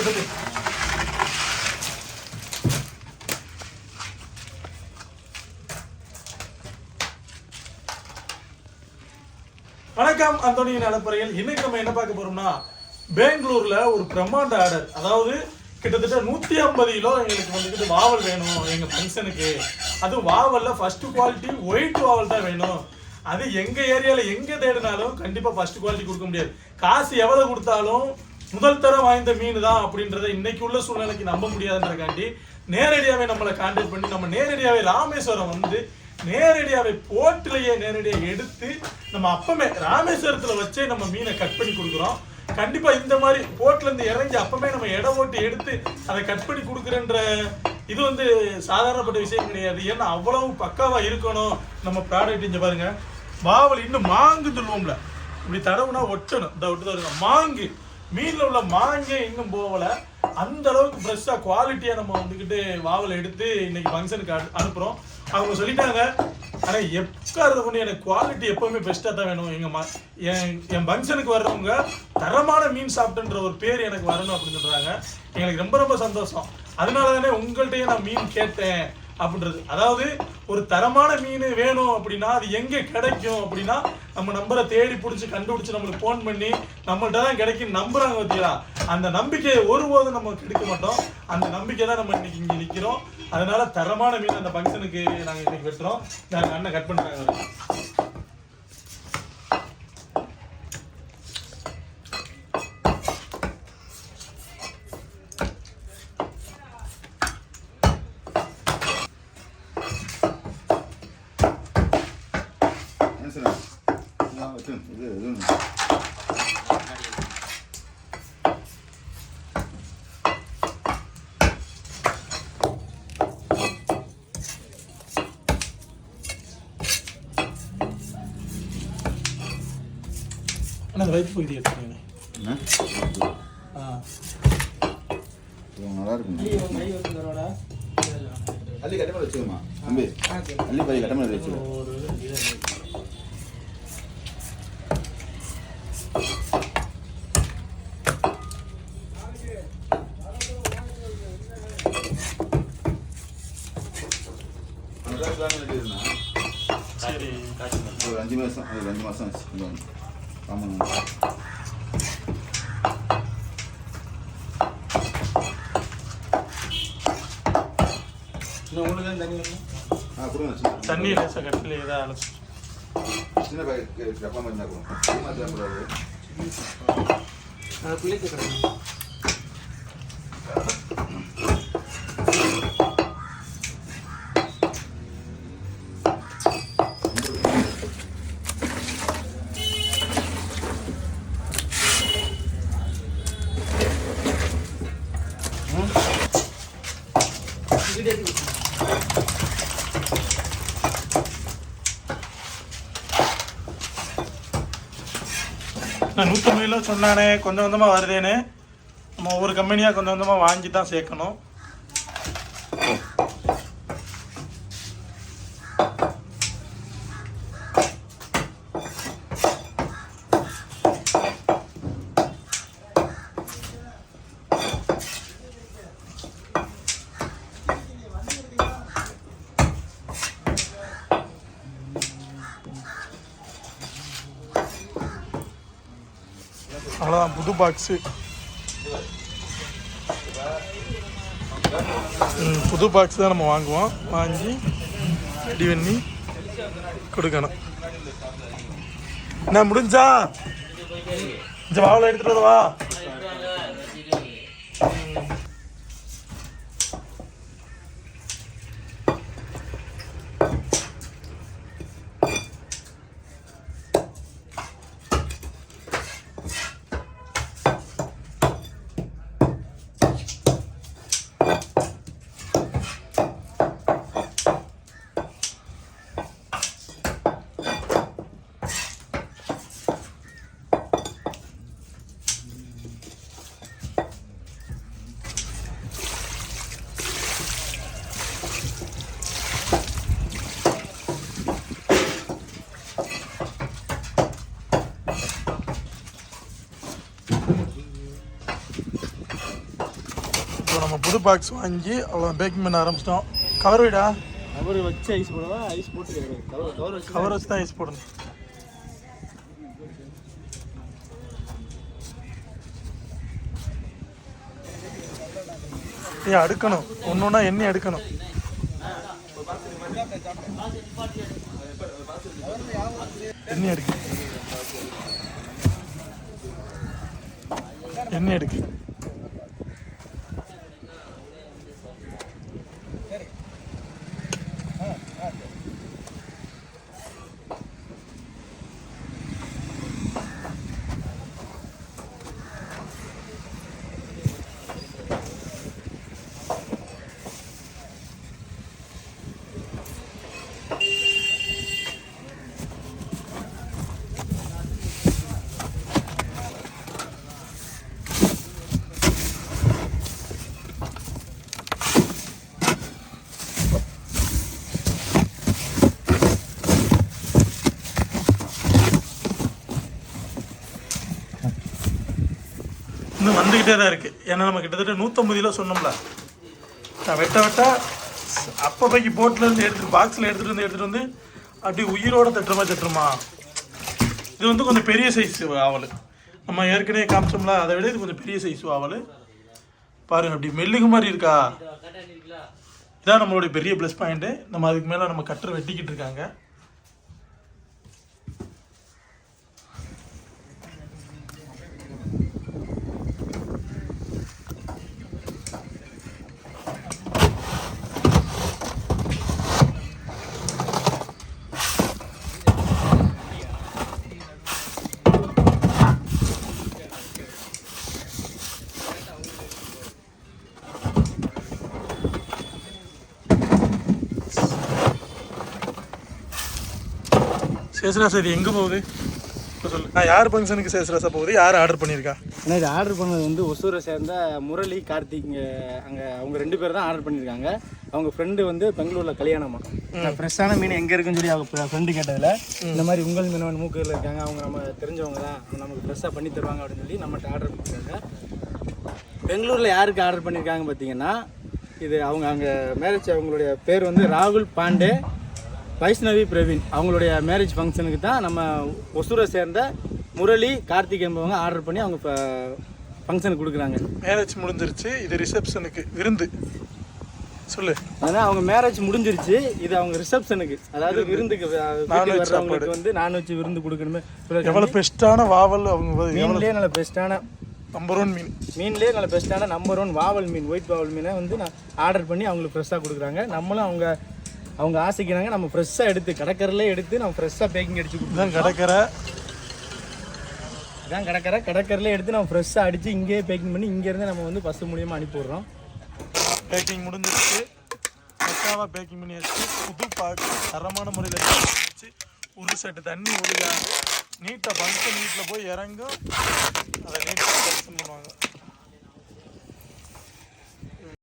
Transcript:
சொல்லு தட்டு வணக்கம் அந்தோனியின் நலப்பறையில் இன்னைக்கு நம்ம என்ன பார்க்க போறோம்னா பெங்களூர்ல ஒரு பிரம்மாண்ட ஆர்டர் அதாவது கிட்டத்தட்ட நூத்தி ஐம்பது கிலோ எங்களுக்கு வந்துட்டு வாவல் வேணும் எங்க ஃபங்க்ஷனுக்கு அது வாவல்ல ஃபர்ஸ்ட் குவாலிட்டி ஒயிட் வாவல் தான் வேணும். அது எங்க ஏரியால எங்க தேடினாலும் கண்டிப்பா ஃபர்ஸ்ட் குவாலிட்டி கொடுக்க முடியாது. காசு எவ்வளவு கொடுத்தாலும் முதல் தரம் வாய்ந்த மீன் தான் அப்படின்றத இன்னைக்கு உள்ள சூழ்நிலைக்கு நம்ப முடியாதுன்றக்காண்டி நேரடியாகவே நம்மளை கான்டாக்ட் பண்ணி நம்ம நேரடியாகவே ராமேஸ்வரம் வந்து நேரடியாகவே போட்டிலேயே நேரடியாக எடுத்து நம்ம அப்பமே ராமேஸ்வரத்தில் வச்சே நம்ம மீனை கட் பண்ணி கொடுக்குறோம். கண்டிப்பாக இந்த மாதிரி போட்லேருந்து இறங்கி அப்பமே நம்ம இடம் ஓட்டி எடுத்து அதை கட் பண்ணி கொடுக்குறன்ற இது வந்து சாதாரணப்பட்ட விஷயம் கிடையாது. ஏன்னா அவ்வளவு பக்காவாக இருக்கணும் நம்ம ப்ராடக்ட் இங்கே பாருங்கள் வாவல் இன்னும் மாங்கு சொல்லுவோம்ல. இப்படி தடவுனா ஒட்டணும். இந்த ஒட்டு பாருங்க. மாங்கு. மீன்ல உள்ள மாங்கே இன்னும் போகல. அந்த அளவுக்கு ஃப்ரெஷ்ஷா குவாலிட்டியா நம்ம வந்துக்கிட்டு வாவல் எடுத்து இன்னைக்கு ஃபங்க்ஷனுக்கு அனுப்புறோம். அவங்க சொல்லிட்டாங்க ஆனா எக்காரது பண்ணி எனக்கு குவாலிட்டி எப்பவுமே பெஸ்ட்டாக தான் வேணும். எங்க மா என் என் ஃபங்க்ஷனுக்கு வர்றவங்க தரமான மீன் சாப்பிட்டுன்ற ஒரு பேர் எனக்கு வரணும் அப்படின்னு சொல்றாங்க. எங்களுக்கு ரொம்ப ரொம்ப சந்தோஷம். அதனால தானே உங்கள்கிட்டயே நான் மீன் கேட்டேன். அப்படின்றது. அதாவது ஒரு தரமான மீன் வேணும் அப்படின்னா அது எங்கே கிடைக்கும் அப்படின்னா நம்ம நம்பரை தேடி பிடிச்சி கண்டுபிடிச்சி நம்மளுக்கு ஃபோன் பண்ணி நம்மள்ட்ட தான் கிடைக்கும் நம்புறாங்க பார்த்தீங்களா அந்த நம்பிக்கையை ஒருபோதும் நம்ம கெடுக்க மாட்டோம். அந்த நம்பிக்கை தான் நம்ம இன்னைக்கு இங்கே நிற்கிறோம் அதனால தரமான மீன் அந்த ஃபங்க்ஷனுக்கு நாங்கள் இன்னைக்கு வெட்டுறோம் நாங்கள் அண்ணன் கட் பண்ணுறாங்க என்ன சார் நான் வச்சு இது இது அண்ணா அந்த வயிற்று பகுதி எடுத்துக்கோங்க ஆ நல்லா இருக்குங்க அள்ளி கட்டமே வச்சுக்கோமா தம்பி அள்ளி பாதி கட்டமே வச்சுக்கோ ஒரு இது சரி ஒரு அஞ்சு மாதம் ஒரு அஞ்சு மாதம் ஆச்சு ஆமாங்க ஆ கொடுங்க தண்ணி லேசாக கட்டில் இதாக அழைச்சி சின்ன பேக்கெட் டப்பா மாதிரி தான் கொடுங்க அதிகமாக தேவைப்படாது நான் நூற்றம்பது கிலோ சொன்னானே கொஞ்சம் கொஞ்சமாக வருதேன்னு நம்ம ஒவ்வொரு கம்பெனியாக கொஞ்சம் கொஞ்சமாக வாங்கி தான் சேர்க்கணும் புது பாக்ஸு புது பாக்ஸ் தான் நம்ம வாங்குவோம். வாங்கி ரெடி பண்ணி கொடுக்கணும். என்ன முடிஞ்சா? இந்த வாவலை எடுத்துகிட்டு வரவா புது பாக்ஸ் வாங்கி அவ்வளோ பேக்கிங் பண்ண ஆரம்பிச்சிட்டோம். கவர் விடா. அவர் வச்சு ஐஸ் போடவா? ஐஸ் போட்டு கவர் கவர் வச்சு கவர் தான் ஐஸ் போடணும். ஏ அடுக்கணும். ஒன்று ஒன்றா எண்ணெய் அடுக்கணும். எண்ணெய் எடுக்கு எண்ணெய் எடுக்கு இன்னும் வந்துக்கிட்டே தான் இருக்குது ஏன்னா நம்ம கிட்டத்தட்ட நூற்றம்பது கிலோ சொன்னோம்ல. நான் வெட்ட வெட்ட அப்பப்பைக்கு இருந்து எடுத்துகிட்டு பாக்ஸில் எடுத்துகிட்டு வந்து எடுத்துகிட்டு வந்து அப்படி உயிரோட தட்டுறமா தட்டுறமா? இது வந்து கொஞ்சம் பெரிய சைஸ் ஆவல். நம்ம ஏற்கனவே காமிச்சோம்ல அதை விட இது கொஞ்சம் பெரிய சைஸ் ஆவல். பாருங்க அப்படி மெல்லுகு மாதிரி இருக்கா? இதான் நம்மளுடைய பெரிய ப்ளஸ் பாயிண்ட்டு நம்ம அதுக்கு மேலே நம்ம கட்டரை வெட்டிக்கிட்டு இருக்காங்க. சேசுராசா இது எங்கே போகுது? சொல்லு. நான் யார் ஃபங்க்ஷனுக்கு சேசுராசா போகுது? யார் ஆர்டர் பண்ணியிருக்கா? ஆனால் இது ஆர்டர் பண்ணது வந்து ஒசூரை சேர்ந்த முரளி கார்த்திக் அங்கே அவங்க ரெண்டு பேர் தான் ஆர்டர் பண்ணியிருக்காங்க. அவங்க ஃப்ரெண்டு வந்து பெங்களூரில் கல்யாணமா ஃப்ரெஷ்ஷான மீன் எங்கே இருக்குன்னு சொல்லி அவங்க ஃப்ரெண்டு கேட்டதில் இந்த மாதிரி உங்கள் மீனவன் மூக்கூரில் இருக்காங்க அவங்க நம்ம தெரிஞ்சவங்க தான் நமக்கு ஃப்ரெஷ்ஷாக பண்ணி தருவாங்க அப்படின்னு சொல்லி நம்மகிட்ட ஆர்டர் பண்ணியிருக்காங்க. பெங்களூரில் யாருக்கு ஆர்டர் பண்ணியிருக்காங்க பார்த்தீங்கன்னா இது அவங்க அங்கே மேரேஜ் அவங்களுடைய பேர் வந்து ராகுல் பாண்டே. வைஷ்ணவி பிரவீன் அவங்களுடைய மேரேஜ் ஃபங்க்ஷனுக்கு தான் நம்ம ஒசூரை சேர்ந்த முரளி கார்த்திக் என்பவங்க ஆர்டர் பண்ணி அவங்க ஃபங்க்ஷனுக்கு கொடுக்குறாங்க. மேரேஜ் முடிஞ்சிருச்சு. இது ரிசப்ஷனுக்கு விருந்து. சொல்லு. அதனால் அவங்க மேரேஜ் முடிஞ்சிருச்சு. இது அவங்க ரிசப்ஷனுக்கு அதாவது விருந்துக்கு வர்றவங்களுக்கு வந்து நான்வெஜ் விருந்து கொடுக்கணுமே. எவ்வளோ பெஸ்ட்டான வாவல் அவங்க மீன்லேயே நல்ல பெஸ்ட்டான நம்பர் ஒன் மீன். மீன்லேயே நல்ல பெஸ்ட்டான நம்பர் ஒன் வாவல் மீன் ஒயிட் வாவல் மீனை வந்து நான் ஆர்டர் பண்ணி அவங்களுக்கு ஃப்ரெஷ்ஷாக கொடுக்குறாங்க. நம்மளும் அவங்க அவங்க ஆசைக்கிறாங்க நம்ம ஃப்ரெஷ்ஷாக எடுத்து கடற்கரையிலே எடுத்து நம்ம ஃப்ரெஷ்ஷாக பேக்கிங் அடிச்சு இதுதான் கடற்கரை. இதான் கடற்கரை. கடற்கரையிலே எடுத்து நம்ம ஃப்ரெஷ்ஷாக அடித்து இங்கேயே பேக்கிங் பண்ணி இங்கேருந்து நம்ம வந்து பஸ் மூலியமாக அனுப்பி விட்றோம். பேக்கிங் முடிஞ்சிருச்சு. பக்காவாக பேக்கிங் பண்ணி வச்சு புது பாக்கு தரமான முறையில் வச்சு ஒரு செட்டு தண்ணி ஒழுகாது நீட்டாக ஃபங்க்ஷன் வீட்டில் போய் இறங்கும். அதை நீட்டாக பண்ணுவாங்க.